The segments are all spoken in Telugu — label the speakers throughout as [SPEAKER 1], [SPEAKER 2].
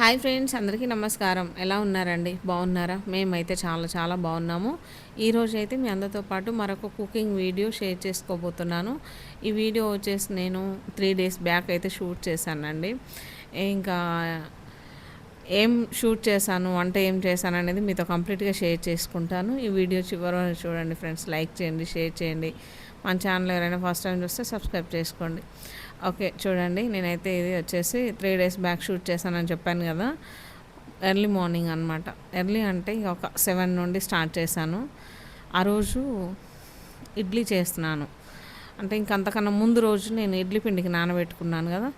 [SPEAKER 1] హాయ్ ఫ్రెండ్స్ అందరికీ నమస్కారం. ఎలా ఉన్నారండి? బాగున్నారా? మేమైతే చాలా చాలా బాగున్నాము. ఈరోజు అయితే మీ అందరితో పాటు మరొక కుకింగ్ వీడియో షేర్ చేసుకోబోతున్నాను. ఈ వీడియో వచ్చేసి నేను త్రీ డేస్ బ్యాక్ అయితే షూట్ చేశానండి. ఇంకా ఏం షూట్ చేశాను వంట ఏం చేశాను అనేది మీతో కంప్లీట్గా షేర్ చేసుకుంటాను. ఈ వీడియో చివరి చూడండి ఫ్రెండ్స్ లైక్ చేయండి షేర్ చేయండి. మన ఛానల్ ఎవరైనా ఫస్ట్ టైం చూస్తే సబ్స్క్రైబ్ చేసుకోండి. ఓకే చూడండి. నేనైతే ఇది వచ్చేసి త్రీ డేస్ బ్యాక్ షూట్ చేశానని చెప్పాను కదా. ఎర్లీ మార్నింగ్ అనమాట ఎర్లీ అంటే ఒక సెవెన్ నుండి స్టార్ట్ చేశాను. ఆ రోజు ఇడ్లీ చేస్తున్నాను. అంటే ఇంకంతకన్నా ముందు రోజు నేను ఇడ్లీ పిండికి నానబెట్టుకున్నాను కదా.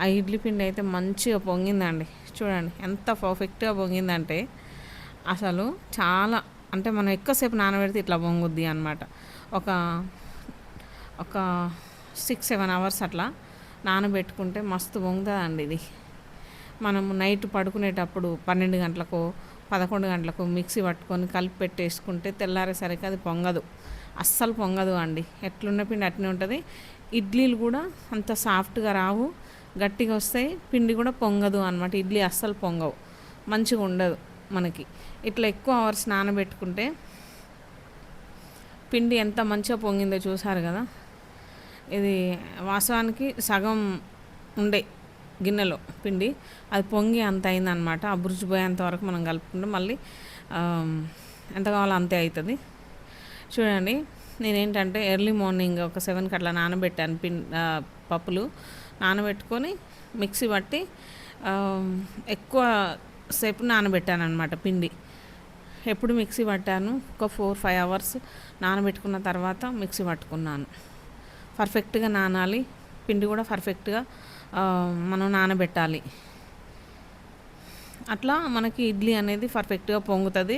[SPEAKER 1] ఆ ఇడ్లీ పిండి అయితే మంచిగా పొంగిందండి. చూడండి ఎంత పర్ఫెక్ట్గా పొంగిందంటే అసలు చాలా అంటే మనం ఎక్కువసేపు నానబెడితే ఇట్లా పొంగుద్ది అనమాట ఒక ఒక సిక్స్ సెవెన్ అవర్స్ అట్లా నానబెట్టుకుంటే మస్తు పొంగుతుందండి ఇది. మనము నైట్ పడుకునేటప్పుడు పన్నెండు గంటలకు పదకొండు గంటలకు మిక్సీ పట్టుకొని కలిపి పెట్టేసుకుంటే తెల్లారేసరికి అది పొంగదు. అస్సలు పొంగదు అండి. ఎట్లున్న పిండి అట్నే ఉంటుంది. ఇడ్లీలు కూడా అంత సాఫ్ట్గా రావు. గట్టిగా వస్తాయి పిండి కూడా పొంగదు అనమాట ఇడ్లీ అస్సలు పొంగవు. మంచిగా ఉండదు మనకి. ఇట్లా ఎక్కువ అవర్స్ నానబెట్టుకుంటే పిండి ఎంత మంచిగా పొంగిందో చూసారు కదా? ఇది వాస్తవానికి సగం ఉండే గిన్నెలో పిండి. అది పొంగి అంత అయిందనమాట ఆ బురుజు పోయేంత వరకు మనం కలుపుకుంటే మళ్ళీ ఎంత కావాలో అంతే అవుతుంది చూడండి నేనేంటంటే ఎర్లీ మార్నింగ్ ఒక సెవెన్కి అట్లా నానబెట్టాను పిన్ పప్పులు. నానబెట్టుకొని మిక్సీ పట్టి ఎక్కువ సేపు నానబెట్టాను అనమాట పిండి. ఎప్పుడు మిక్సీ పట్టాను ఒక ఫోర్ ఫైవ్ అవర్స్ నానబెట్టుకున్న తర్వాత మిక్సీ పట్టుకున్నాను. పర్ఫెక్ట్గా నానాలి పిండి కూడా పర్ఫెక్ట్గా మనం నానబెట్టాలి. అట్లా మనకి ఇడ్లీ అనేది పర్ఫెక్ట్గా పొంగుతుంది.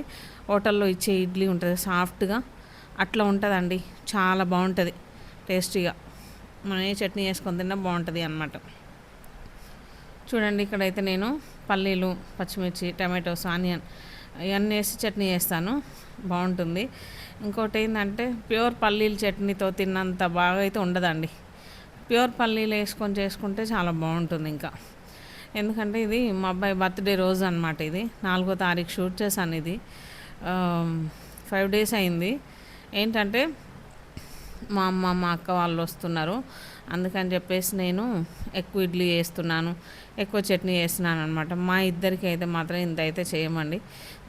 [SPEAKER 1] హోటల్లో ఇచ్చే ఇడ్లీ ఉంటుంది సాఫ్ట్గా. అట్లా ఉంటుందండి చాలా బాగుంటుంది టేస్టీగా. మనం ఏ చట్నీ వేసుకొని తిన్నా బాగుంటుంది అనమాట చూడండి ఇక్కడైతే నేను పల్లీలు పచ్చిమిర్చి టమాటోస్ ఆనియన్ ఇవన్నీ వేసి చట్నీ వేస్తాను బాగుంటుంది. ఇంకోటి ఏంటంటే ప్యూర్ పల్లీల చట్నీతో తిన్నంత బాగా అయితే ఉండదండి. ప్యూర్ పల్లీలు వేసుకొని చేసుకుంటే చాలా బాగుంటుంది ఇంకా. ఎందుకంటే ఇది మా అబ్బాయి బర్త్డే రోజు అనమాట ఇది. నాలుగో తారీఖు షూట్ చేశాను ఇది. ఫైవ్ డేస్ అయింది. ఏంటంటే మా అమ్మ మా అక్క వాళ్ళు వస్తున్నారు. అందుకని చెప్పేసి నేను ఎక్కువ ఇడ్లీ వేస్తున్నాను ఎక్కువ చట్నీ వేస్తున్నాను అనమాట మా ఇద్దరికి అయితే మాత్రం ఇంత అయితే చేయమండి.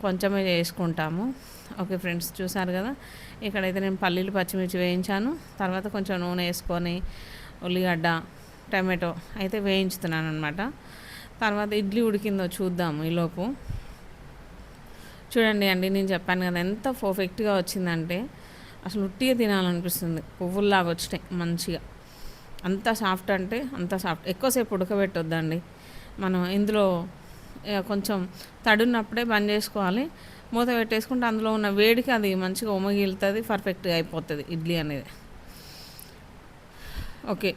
[SPEAKER 1] కొంచెమే చేసుకుంటాము. ఓకే ఫ్రెండ్స్ చూసారు కదా? ఇక్కడైతే నేను పల్లీలు పచ్చిమిర్చి వేయించాను. తర్వాత కొంచెం నూనె వేసుకొని ఉల్లిగడ్డ టమాటో అయితే వేయించుతున్నాను అనమాట తర్వాత ఇడ్లీ ఉడికిందో చూద్దాము ఈలోపు. చూడండి అండి నేను చెప్పాను కదా ఎంత పర్ఫెక్ట్గా వచ్చిందంటే అసలు ఉట్టిగా తినాలనిపిస్తుంది. పువ్వుల్లాగా వచ్చినాయి మంచిగా. అంత సాఫ్ట్ అంటే అంత సాఫ్ట్. ఎక్కువసేపు ఉడకబెట్టొద్దండి. మనం ఇందులో కొంచెం తడున్నప్పుడే బంద్ చేసుకోవాలి. మూత పెట్టేసుకుంటే అందులో ఉన్న వేడికి అది మంచిగా ఉమగిలుతుంది పర్ఫెక్ట్గా అయిపోతుంది ఇడ్లీ అనేది. ఓకే.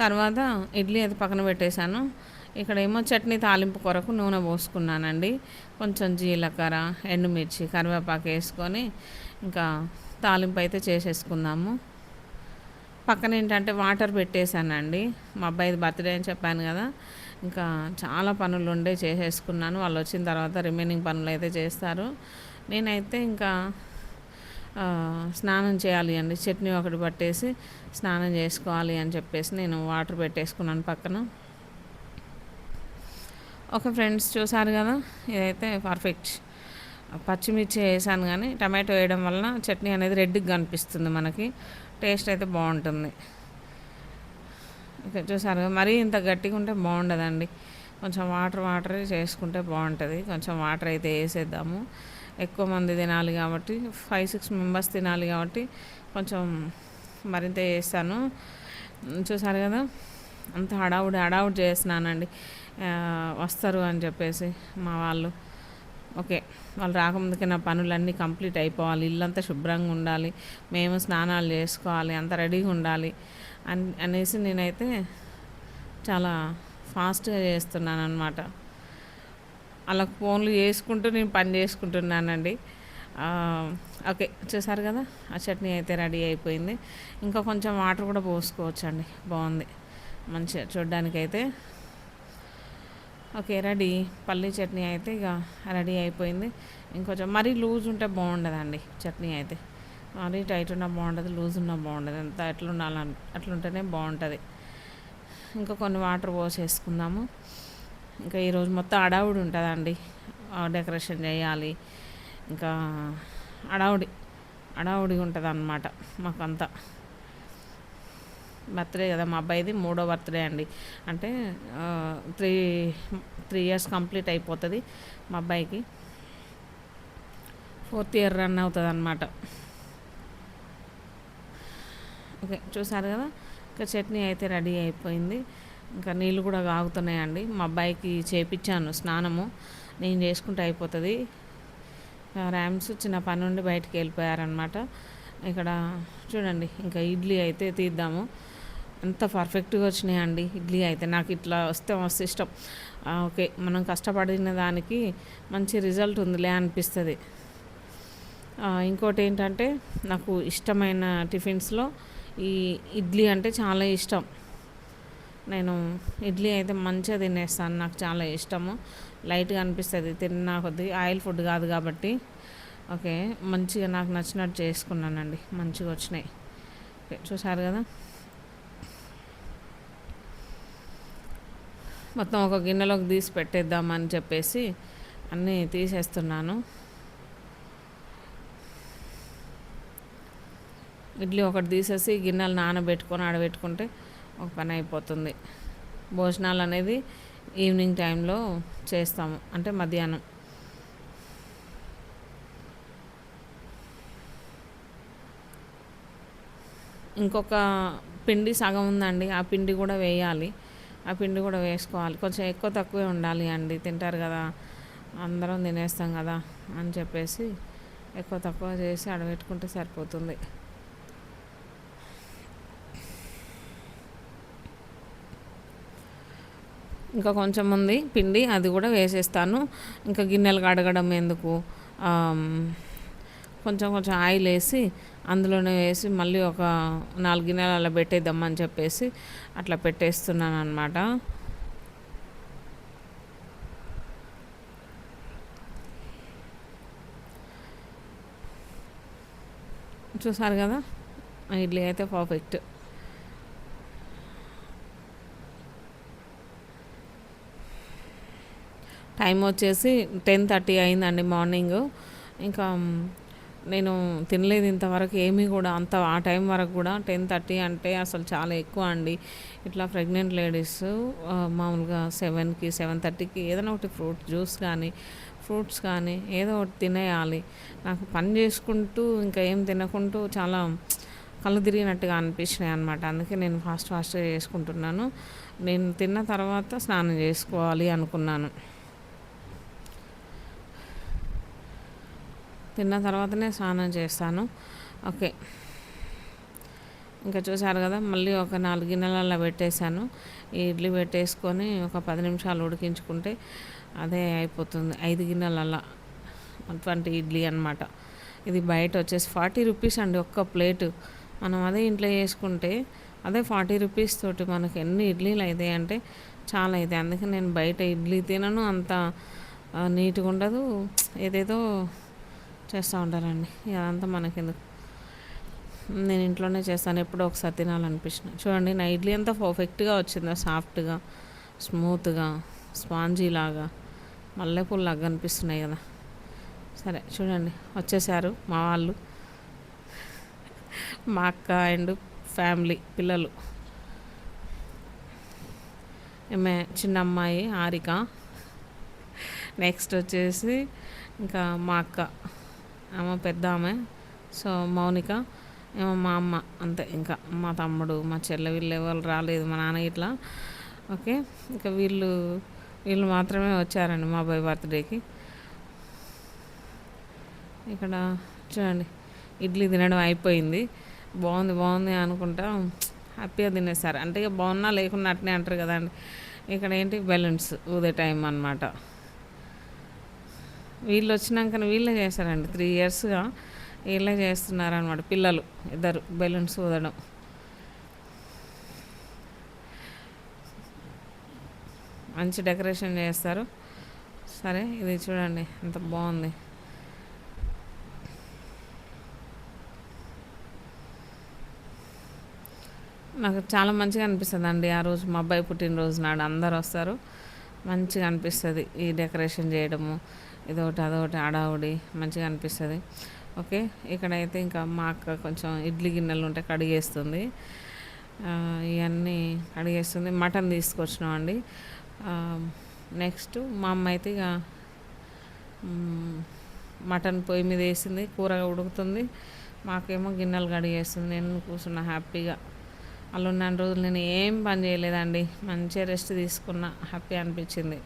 [SPEAKER 1] తర్వాత ఇడ్లీ అది పక్కన పెట్టేశాను. ఇక్కడ ఏమో చట్నీ తాలింపు కొరకు నూనె పోసుకున్నానండి. కొంచెం జీలకర్ర ఎండుమిర్చి కరివేపాకు వేసుకొని ఇంకా తాలింపు అయితే చేసేసుకుందాము. పక్కన ఏంటంటే వాటర్ పెట్టేశానండి. మా అబ్బాయిది బర్త్డే అని చెప్పాను కదా. ఇంకా చాలా పనులు ఉండే చేసేసుకున్నాను. వాళ్ళు వచ్చిన తర్వాత రిమైనింగ్ పనులు అయితే చేస్తారు. నేనైతే ఇంకా స్నానం చేయాలి అండి. చట్నీ ఒకటి పట్టేసి స్నానం చేసుకోవాలి అని చెప్పేసి నేను వాటర్ పెట్టేసుకున్నాను పక్కన. ఒక ఫ్రెండ్స్ చూసారు కదా? ఇదైతే పర్ఫెక్ట్. పచ్చిమిర్చి వేసాను కానీ టమాటో వేయడం వలన చట్నీ అనేది రెడ్గా కనిపిస్తుంది మనకి. టేస్ట్ అయితే బాగుంటుంది. ఇక చూసారు మరీ ఇంత గట్టిగా ఉంటే బాగుండదండి. కొంచెం వాటర్ వాటర్ చేసుకుంటే బాగుంటుంది. కొంచెం వాటర్ అయితే వేసేద్దాము. ఎక్కువ మంది తినాలి కాబట్టి ఫైవ్ సిక్స్ మెంబర్స్ తినాలి కాబట్టి కొంచెం మరింత వేస్తాను చూసారు కదా అంత హడావుడి హడావుడి చేస్తున్నానండి. వస్తారు అని చెప్పేసి మా వాళ్ళు. ఓకే. వాళ్ళు రాకముందుకే నా పనులన్నీ కంప్లీట్ అయిపోవాలి. ఇల్లంతా శుభ్రంగా ఉండాలి. మేము స్నానాలు చేసుకోవాలి. అంత రెడీగా ఉండాలి. అని అనేసి నేనైతే చాలా ఫాస్ట్గా చేస్తున్నాను అనమాట అలా ఫోన్లు చేసుకుంటూ నేను పని చేసుకుంటున్నానండి. ఓకే. చూసారు కదా? ఆ చట్నీ అయితే రెడీ అయిపోయింది. ఇంకా కొంచెం వాటర్ కూడా పోసుకోవచ్చండి. బాగుంది. మంచిగా చూడ్డానికైతే ఓకే రెడీ. పల్లీ చట్నీ అయితే ఇక రెడీ అయిపోయింది. ఇంకొంచెం మరీ లూజ్ ఉంటే బాగుండదండి చట్నీ అయితే. మరీ టైట్ ఉన్నా బాగుండదు లూజ్ ఉన్నా బాగుండదు. ఎంత ఎట్లుండాలని అట్లుంటేనే బాగుంటుంది. ఇంకా కొన్ని వాటర్ పోసేసుకుందాము. ఇంకా ఈరోజు మొత్తం అడావుడి ఉంటుందండి. డెకరేషన్ చేయాలి. ఇంకా అడావుడి అడావుడి ఉంటుంది అన్నమాట మాకంతా. బర్త్డే కదా మా అబ్బాయిది మూడో బర్త్డే అండి. అంటే త్రీ త్రీ ఇయర్స్ కంప్లీట్ అయిపోతుంది మా అబ్బాయికి. ఫోర్త్ ఇయర్ రన్ అవుతుంది అనమాట ఓకే చూసారు కదా? ఇంకా చట్నీ అయితే రెడీ అయిపోయింది. ఇంకా నీళ్ళు కూడా కాగుతున్నాయండి. మా అబ్బాయికి చేపించాను స్నానము. నేను చేసుకుంటే అయిపోతుంది. ర్యామ్స్ చిన్న పని నుండి బయటికి వెళ్ళిపోయారనమాట ఇక్కడ చూడండి ఇంకా ఇడ్లీ అయితే తీద్దాము. ఎంత పర్ఫెక్ట్గా వచ్చినాయండి ఇడ్లీ అయితే. నాకు ఇట్లా వస్తే మస్తు ఇష్టం. ఓకే మనం కష్టపడిన దానికి మంచి రిజల్ట్ ఉందిలే అనిపిస్తుంది. ఇంకోటి ఏంటంటే నాకు ఇష్టమైన టిఫిన్స్లో ఈ ఇడ్లీ అంటే చాలా ఇష్టం. నేను ఇడ్లీ అయితే మంచిగా తినేస్తాను నాకు చాలా ఇష్టము. లైట్గా అనిపిస్తుంది తిన్నా కొద్ది. ఆయిల్ ఫుడ్ కాదు కాబట్టి ఓకే మంచిగా నాకు నచ్చినట్టు చేసుకున్నానండి. మంచిగా వచ్చినాయి. చూసారు కదా? మొత్తం ఒక గిన్నెలోకి తీసి పెట్టేద్దామని చెప్పేసి అన్నీ తీసేస్తున్నాను. ఇడ్లీ ఒకటి తీసేసి గిన్నెలు నానబెట్టుకొని ఆడబెట్టుకుంటే ఒక పని అయిపోతుంది. భోజనాలు అనేది ఈవినింగ్ టైంలో చేస్తాము అంటే మధ్యాహ్నం. ఇంకొక పిండి సగం ఉందండి ఆ పిండి కూడా వేయాలి. ఆ పిండి కూడా వేసుకోవాలి. కొంచెం ఎక్కువ తక్కువే ఉండాలి అండి. తింటారు కదా అందరం తినేస్తాం కదా అని చెప్పేసి ఎక్కువ తక్కువ చేసి అడబెట్టుకుంటే సరిపోతుంది. ఇంకా కొంచెం ఉంది పిండి అది కూడా వేసేస్తాను. ఇంకా గిన్నెలు కడగడం ఎందుకు? కొంచెం కొంచెం ఆయిల్ వేసి అందులోనే వేసి మళ్ళీ ఒక నాలుగు గిన్నెలు అలా పెట్టేద్దామని చెప్పేసి అట్లా పెట్టేస్తున్నాను అనమాట చూసారు కదా? ఇడ్లీ అయితే పర్ఫెక్ట్. టైం వచ్చేసి టెన్ థర్టీ అయిందండి మార్నింగ్. ఇంకా నేను తినలేదు ఇంతవరకు ఏమీ కూడా అంత ఆ టైం వరకు కూడా టెన్ థర్టీ అంటే అసలు చాలా ఎక్కువ అండి. ఇట్లా ప్రెగ్నెంట్ లేడీస్ మామూలుగా సెవెన్కి సెవెన్ థర్టీకి ఏదైనా ఒకటి ఫ్రూట్ జ్యూస్ కానీ ఫ్రూట్స్ కానీ ఏదో ఒకటి తినేయాలి. నాకు పని చేసుకుంటూ ఇంకా ఏం తినకుంటూ చాలా కళ్ళు తిరిగినట్టుగా అనిపించినాయి అనమాట అందుకే నేను ఫాస్ట్ ఫాస్ట్గా చేసుకుంటున్నాను. నేను తిన్న తర్వాత స్నానం చేసుకోవాలి అనుకున్నాను. తిన్న తర్వాతనే స్నానం చేస్తాను. ఓకే. ఇంకా చూసారు కదా మళ్ళీ ఒక నాలుగు గిన్నెలలో పెట్టేశాను. ఈ ఇడ్లీ పెట్టేసుకొని ఒక పది నిమిషాలు ఉడికించుకుంటే అదే అయిపోతుంది. ఐదు గిన్నెలల్లో ట్వంటీ ఇడ్లీ అనమాట ఇది బయట వచ్చేసి ఫార్టీ రూపీస్ అండి ఒక్క ప్లేటు. మనం అదే ఇంట్లో చేసుకుంటే అదే ఫార్టీ రూపీస్ తోటి మనకి ఎన్ని ఇడ్లీలు అవుతాయి అంటే చాలా అవుతాయి అందుకే నేను బయట ఇడ్లీ తినను అంత నీట్గా ఉండదు. ఏదేదో చేస్తూ ఉంటారండి. ఇదంతా మనకెందుకు? నేను ఇంట్లోనే చేస్తాను. ఎప్పుడో ఒకసారి తినాలనిపించిన. చూడండి నా ఇడ్లీ అంతా పర్ఫెక్ట్గా వచ్చిందా. సాఫ్ట్గా స్మూత్గా స్పాంజీ లాగా మల్లెపూలు లాగా అనిపిస్తున్నాయి కదా. సరే చూడండి. వచ్చేసారు మా వాళ్ళు. మా అక్క అండ్ ఫ్యామిలీ పిల్లలు. ఏమే చిన్న అమ్మాయి హారిక. నెక్స్ట్ వచ్చేసి ఇంకా మా అక్క. ఆమె పెద్ద ఆమె సో మౌనిక ఏమో మా అమ్మ అంతే. ఇంకా మా తమ్ముడు మా చెల్లె వీళ్ళు ఎవరు రాలేదు మా నాన్న ఇట్లా. ఓకే? ఇంకా వీళ్ళు వీళ్ళు మాత్రమే వచ్చారండి మా అబ్బాయి బర్త్డేకి. ఇక్కడ చూడండి ఇడ్లీ తినడం అయిపోయింది. బాగుంది బాగుంది అనుకుంటా హ్యాపీగా తినేసారు. అంటే ఇక బాగున్నా లేకున్నా అట్నే అంటారు కదండి. ఇక్కడ ఏంటి? బెలూన్స్ ఊదే టైం అనమాట వీళ్ళు వచ్చినాక వీళ్ళే చేస్తారండి త్రీ ఇయర్స్గా వీళ్ళే చేస్తున్నారనమాట పిల్లలు ఇద్దరు బెలూన్స్ ఊదడం. మంచి డెకరేషన్ చేస్తారు. సరే ఇది చూడండి ఎంత బాగుంది. నాకు చాలా మంచిగా అనిపిస్తుంది అండి ఆ రోజు మా అబ్బాయి పుట్టినరోజు నాడు అందరు వస్తారు. మంచిగా అనిపిస్తుంది ఈ డెకరేషన్ చేయడము. ఇదొకటి అదొకటి ఆడావుడి మంచిగా అనిపిస్తుంది. ఓకే ఇక్కడైతే ఇంకా మా అక్క కొంచెం ఇడ్లీ గిన్నెలు ఉంటే కడిగేస్తుంది. ఇవన్నీ కడిగేస్తుంది. మటన్ తీసుకొచ్చినాం అండి నెక్స్ట్ మా అమ్మ అయితే ఇక మటన్ పొయ్యి మీద వేసింది కూర ఉడుకుతుంది. మాకేమో గిన్నెలు కడిగేస్తుంది. నేను కూర్చున్నా హ్యాపీగా. అలా ఉన్న రోజులు నేను ఏం పని చేయలేదండి. మంచిగా రెస్ట్ తీసుకున్నా. హ్యాపీ అనిపించింది.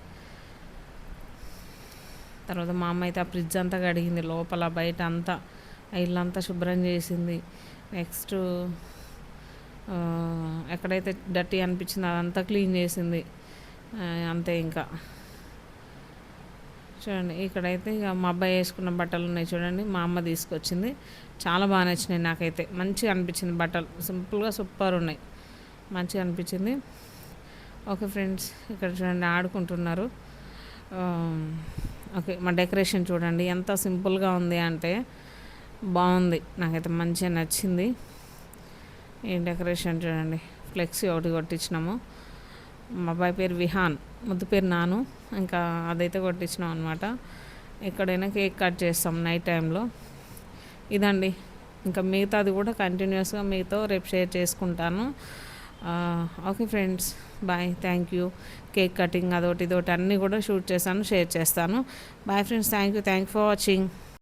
[SPEAKER 1] తర్వాత మా అమ్మ అయితే ఆ ఫ్రిడ్జ్ అంతా కడిగింది. లోపల బయట అంతా ఆ ఇల్లంతా శుభ్రం చేసింది. నెక్స్ట్ ఎక్కడైతే డర్టీ అనిపించిందో అదంతా క్లీన్ చేసింది. అంతే ఇంకా. చూడండి ఇక్కడైతే ఇక మా అబ్బాయి వేసుకున్న బట్టలు ఉన్నాయి చూడండి మా అమ్మ తీసుకొచ్చింది. చాలా బాగా నచ్చినాయి నాకైతే. మంచిగా అనిపించింది బట్టలు. సింపుల్గా సూపర్ ఉన్నాయి. మంచిగా అనిపించింది. ఓకే ఫ్రెండ్స్ ఇక్కడ చూడండి ఆడుకుంటున్నారు. ఓకే మా డెకరేషన్ చూడండి ఎంత సింపుల్గా ఉంది అంటే బాగుంది. నాకైతే మంచిగా నచ్చింది. ఈ డెకరేషన్ చూడండి ఫ్లెక్సీ ఒకటి కొట్టించినాము. మా అబ్బాయి పేరు విహాన్ ముద్దు పేరు నాను. ఇంకా అదైతే కొట్టించినాం అనమాట ఎక్కడైనా కేక్ కట్ చేస్తాం నైట్ టైంలో. ఇదండి ఇంకా మిగతాది కూడా కంటిన్యూస్గా మీతో రేపు షేర్ చేసుకుంటాను. Okay friends bye thank you. Cake cutting అదొకటి ఇదొకటి అన్నీ కూడా షూట్ చేస్తాను షేర్ చేస్తాను. Bye friends thank you thank for watching.